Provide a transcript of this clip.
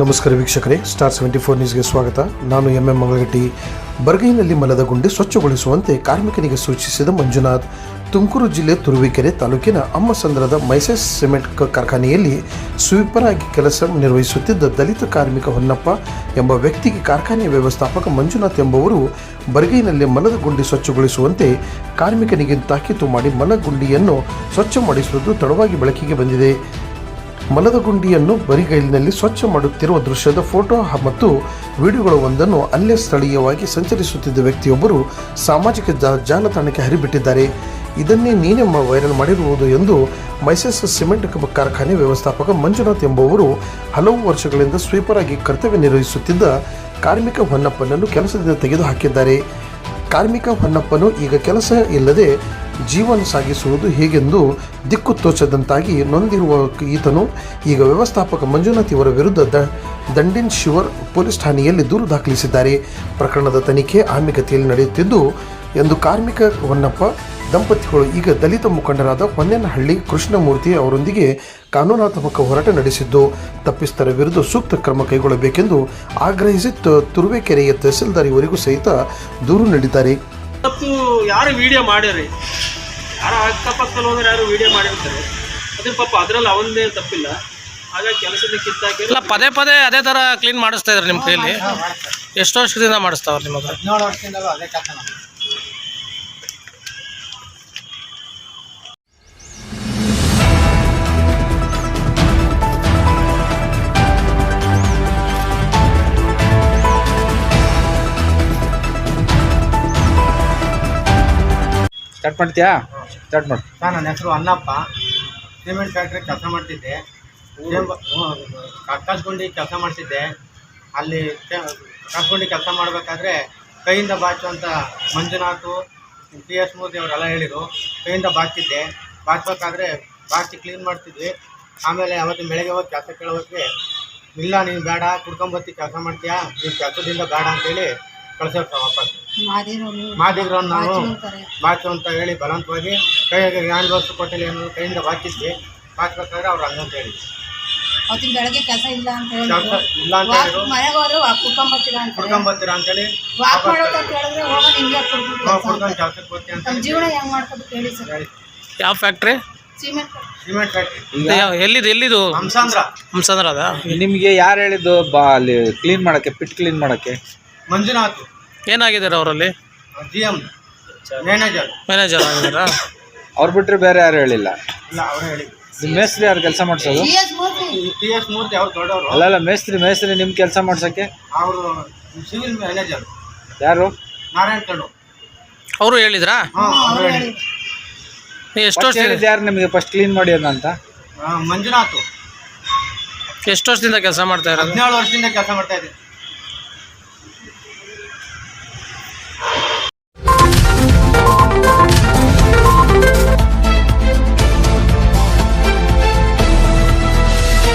ನಮಸ್ಕಾರ ವೀಕ್ಷಕರೇ, star seventy four ನ್ಯೂಸ್ಗೆ ಸ್ವಾಗತ. ನಾನು ಎಂ ಎಂ ಮಂಗಳಗಟ್ಟಿ. ಬರ್ಗೈನಲ್ಲಿ ಮಲದ ಗುಂಡಿ ಸ್ವಚ್ಛಗೊಳಿಸುವಂತೆ ಕಾರ್ಮಿಕನಿಗೆ ಸೂಚಿಸಿದ ಮಂಜುನಾಥ್, ತುಮಕೂರು ಜಿಲ್ಲೆ ತುರುವಿಕೆರೆ ತಾಲೂಕಿನ ಅಮ್ಮಸಂದ್ರದ ಮೈಸೆಸ್ ಸಿಮೆಂಟ್ ಕಾರ್ಖಾನೆಯಲ್ಲಿ ಸ್ವೀಪರ್ ಆಗಿ ಕೆಲಸ ನಿರ್ವಹಿಸುತ್ತಿದ್ದ ದಲಿತ ಕಾರ್ಮಿಕ ಹೊನ್ನಪ್ಪ ಎಂಬ ವ್ಯಕ್ತಿಗೆ ಕಾರ್ಖಾನೆಯ ವ್ಯವಸ್ಥಾಪಕ ಮಂಜುನಾಥ್ ಎಂಬುವರು ಬರ್ಗೈನಲ್ಲಿ ಮಲದ ಗುಂಡಿ ಸ್ವಚ್ಛಗೊಳಿಸುವಂತೆ ಕಾರ್ಮಿಕನಿಗೆ ತಾಕೀತು ಮಾಡಿ ಮಲಗುಂಡಿಯನ್ನು ಸ್ವಚ್ಛ ಮಾಡಿಸುವುದು ತಡವಾಗಿ ಬೆಳಕಿಗೆ ಬಂದಿದೆ. ಮಲದ ಗುಂಡಿಯನ್ನು ಬರಿಗೈಲಿನಲ್ಲಿ ಸ್ವಚ್ಛ ಮಾಡುತ್ತಿರುವ ದೃಶ್ಯದ ಫೋಟೋ ಮತ್ತು ವಿಡಿಯೋಗಳ ಒಂದನ್ನು ಅಲ್ಲೇ ಸ್ಥಳೀಯವಾಗಿ ಸಂಚರಿಸುತ್ತಿದ್ದ ವ್ಯಕ್ತಿಯೊಬ್ಬರು ಸಾಮಾಜಿಕ ಜಾಲತಾಣಕ್ಕೆ ಹರಿಬಿಟ್ಟಿದ್ದಾರೆ. ಇದನ್ನೇ ನೀನೇ ವೈರಲ್ ಮಾಡಿರುವುದು ಎಂದು ಮೈಸೆಸ್ ಸಿಮೆಂಟ್ ಕಾರ್ಖಾನೆ ವ್ಯವಸ್ಥಾಪಕ ಮಂಜುನಾಥ್ ಎಂಬುವರು ಹಲವು ವರ್ಷಗಳಿಂದ ಸ್ವೀಪರ್ ಆಗಿ ಕರ್ತವ್ಯ ನಿರ್ವಹಿಸುತ್ತಿದ್ದ ಕಾರ್ಮಿಕ ಹೊನ್ನಪ್ಪನನ್ನು ಕೆಲಸದಿಂದ ತೆಗೆದುಹಾಕಿದ್ದಾರೆ. ಕಾರ್ಮಿಕ ಹೊನ್ನಪ್ಪನು ಈಗ ಕೆಲಸ ಇಲ್ಲದೆ ಜೀವನ ಸಾಗಿಸುವುದು ಹೇಗೆಂದು ದಿಕ್ಕು ತೋಚದಂತಾಗಿ ನೊಂದಿರುವ ಈತನು ಈಗ ವ್ಯವಸ್ಥಾಪಕ ಮಂಜುನಾಥ್ ಇವರ ವಿರುದ್ಧ ದಂಡಿನ್ ಶಿವರ್ ಪೊಲೀಸ್ ಠಾಣೆಯಲ್ಲಿ ದೂರು ದಾಖಲಿಸಿದ್ದಾರೆ. ಪ್ರಕರಣದ ತನಿಖೆ ಆಮಿಗತಿಯಲ್ಲಿ ನಡೆಯುತ್ತಿದ್ದು, ಎಂದು ಕಾರ್ಮಿಕ ಹೊನ್ನಪ್ಪ ದಂಪತಿಗಳು ಈಗ ದಲಿತ ಮುಖಂಡರಾದ ಹೊನ್ನೇನಹಳ್ಳಿ ಕೃಷ್ಣಮೂರ್ತಿ ಅವರೊಂದಿಗೆ ಕಾನೂನಾತ್ಮಕ ಹೋರಾಟ ನಡೆಸಿದ್ದು ತಪ್ಪಿಸ್ತರ ವಿರುದ್ಧ ಸೂಕ್ತ ಕ್ರಮ ಕೈಗೊಳ್ಳಬೇಕೆಂದು ಆಗ್ರಹಿಸಿ ತುರುವೇಕೆರೆಯ ತಹಸೀಲ್ದಾರಿವರೆಗೂ ಸಹಿತ ದೂರು ನೀಡಿದ್ದಾರೆ. ಮತ್ತು ಯಾರು ವಿಡಿಯೋ ಮಾಡ್ಯಾರಿ ಯಾರು ಅಕ್ಕಪಕ್ಕದಲ್ಲಿ ಹೋದ್ರೆ ಯಾರು ವಿಡಿಯೋ ಮಾಡಿರ್ತಾರೆ? ಅದ್ರ ಪಾಪ ಅದರಲ್ಲಿ ಅವನದೇ ತಪ್ಪಿಲ್ಲ. ಹಾಗಾಗಿ ಕೆಲಸದ ಕಿತ್ತಾಕಿ ಇಲ್ಲ ಪದೇ ಪದೇ ಅದೇ ಥರ ಕ್ಲೀನ್ ಮಾಡಿಸ್ತಾ ಇದ್ದಾರೆ ನಿಮ್ಮ ಕೈಯಲ್ಲಿ. ಎಷ್ಟು ವರ್ಷದಿಂದ ಮಾಡಿಸ್ತಾವ್ರೆ ನಿಮಗೆ ಹದಿನೇಳು ವರ್ಷದಿಂದ ಅದೇ ಕೆಲಸ ಸ್ಟಾರ್ಟ್ ಮಾಡ್ತೀಯಾ? ಸ್ಟಾರ್ಟ್ ಮಾಡಿ. ಸರ್ ನನ್ನ ಹೆಸರು ಅನ್ನಪ್ಪ ಸಿಮೆಂಟ್ ಫ್ಯಾಕ್ಟ್ರಿ ಕೆಲಸ ಮಾಡ್ತಿದ್ದೆ. ಕಕ್ಕಸ್ಗುಂಡಿ ಕೆಲಸ ಮಾಡ್ತಿದ್ದೆ. ಅಲ್ಲಿ ಕಕ್ಕಸ್ಗುಂಡಿ ಕೆಲಸ ಮಾಡಬೇಕಾದ್ರೆ ಕೈಯಿಂದ ಬಾಚುವಂಥ ಮಂಜುನಾಥು ಪಿ ಎಸ್ ಮೋದಿ ಅವರೆಲ್ಲ ಹೇಳಿದರು. ಕೈಯಿಂದ ಬಾಚ್ತಿದ್ದೆ ಬಾಚಬೇಕಾದ್ರೆ ಬಾಚಿ ಕ್ಲೀನ್ ಮಾಡ್ತಿದ್ವಿ. ಆಮೇಲೆ ಅವತ್ತು ಬೆಳಗ್ಗೆ ಹೋಗಿ ಕೆಲಸ ಕೇಳೋದಕ್ಕೆ ಇಲ್ಲ ನೀನು ಬೇಡ ಕುಡ್ಕೊಂಬತ್ತಿ ಕೆಲಸ ಮಾಡ್ತೀಯಾ? ನೀನು ಕೆಲಸದಿಂದ ಬೇಡ ಅಂತೇಳಿ ಕಳ್ಸೋಕೆ ವಾಪಸ್. ಮಾದಿಗ್ರು ನಾವು ಮಾತು ಅಂತ ಹೇಳಿ ಬಲವಂತವಾಗಿ ಕೈಯಾಗ ಯಾನ್ ವಸ್ತು ಕೊಟ್ಟಲ್ಲಿ ಏನು ಕೈಯಿಂದ ಬಾಕಿಸಿ ಬಾಚ್ಬೇಕಾದ್ರೆ ಅವ್ರು ಹಂಗಂತ ಹೇಳಿ ಅವತ್ತಿನ ಬೆಳಗ್ಗೆ ಕೆಲಸ ಇಲ್ಲ ಅಂತ ಹೇಳಿ ಇಲ್ಲ ಅಂತ ಹೇಳಿ ಹೇಳಿದ್ರು. ಮನೆಗೆ ಹೋದ್ರು ವಾಕ್ ಕುಡ್ಕೊಂಬರ್ತೀರಾ ಅಂತ ಕುಡ್ಕೊಂಬತ್ತೀರಾ ಅಂತೇಳಿ ವಾಕ್ ಮಾಡೋದು ಅಂತ ಹೇಳಿದ್ರೆ ಹೋಗ ನಿಮ್ಗೆ ಕುಡ್ಕೊಂಡು ನಾವು ಕೆಲಸ ಕುಡ್ಕೊಂಡು ಅಂತ. ಕೆಲಸಕ್ಕೆ ಬರ್ತೀವಿ ಅಂತ ನಮ್ಮ ಜೀವನ ಹೆಂಗ್ ಮಾಡ್ಕೋಬೇಕು ಹೇಳಿ ಸರ್. ಯಾವ ಫ್ಯಾಕ್ಟ್ರಿ ಸಿಮೆಂಟ್ ಸಿಮೆಂಟ್ ಫ್ಯಾಕ್ಟ್ರಿ ಎಲ್ಲಿದು ಎಲ್ಲಿದು? ಹಂಸಾಂದ್ರ ಹಂಸಂದ್ರ ಅದ? ನಿಮಗೆ ಯಾರು ಹೇಳಿದ್ದು ಬಾ ಅಲ್ಲಿ ಕ್ಲೀನ್ ಮಾಡೋಕ್ಕೆ ಪಿಟ್ ಕ್ಲೀನ್ ಮಾಡೋಕ್ಕೆ? ಮಂಜುನಾಥ್. ಏನಾಗಿದ್ದಾರೆ ಅವರಲ್ಲಿ? G M manager. ಮ್ಯಾನೇಜರ್ ಆಗಿದ್ದಾರಾ? Oh. ಅವ್ರು ಬಿಟ್ಟರೆ ಬೇರೆ ಯಾರು ಹೇಳಿಲ್ಲ. ಇಲ್ಲ ಅವ್ರು ಮೇಸ್ತ್ರಿ ಯಾರು ಕೆಲಸ ಮಾಡಿಸೋದು? G S Murthy. ಅವ್ರು ದೊಡ್ಡವರು. ಅಲ್ಲ ಅಲ್ಲ ಮೇಸ್ತ್ರಿ ಮೇಸ್ತ್ರಿ ನಿಮ್ಮ ಕೆಲಸ ಮಾಡ್ಸೋಕ್ಕೆ? ಅವರು ಸಿವಿಲ್ ಮ್ಯಾನೇಜರ್. ಯಾರು? ನಾರಾಯಣ ಅವರು ಹೇಳಿದ್ರಾ? ಹಾಂ ಅವರು ಹೇಳಿ ನೀವು ಎಷ್ಟು ವರ್ಷ ಹೇಳಿದ್ದು ಯಾರು ನಿಮಗೆ ಫಸ್ಟ್ ಕ್ಲೀನ್ ಮಾಡಿ ಅಂತ? ಮಂಜುನಾಥ್. ಎಷ್ಟು ವರ್ಷದಿಂದ ಕೆಲಸ ಮಾಡ್ತಾ ಇರೋದು? ಹದಿನೇಳು ವರ್ಷದಿಂದ ಕೆಲಸ ಮಾಡ್ತಾ ಇದ್ದೆ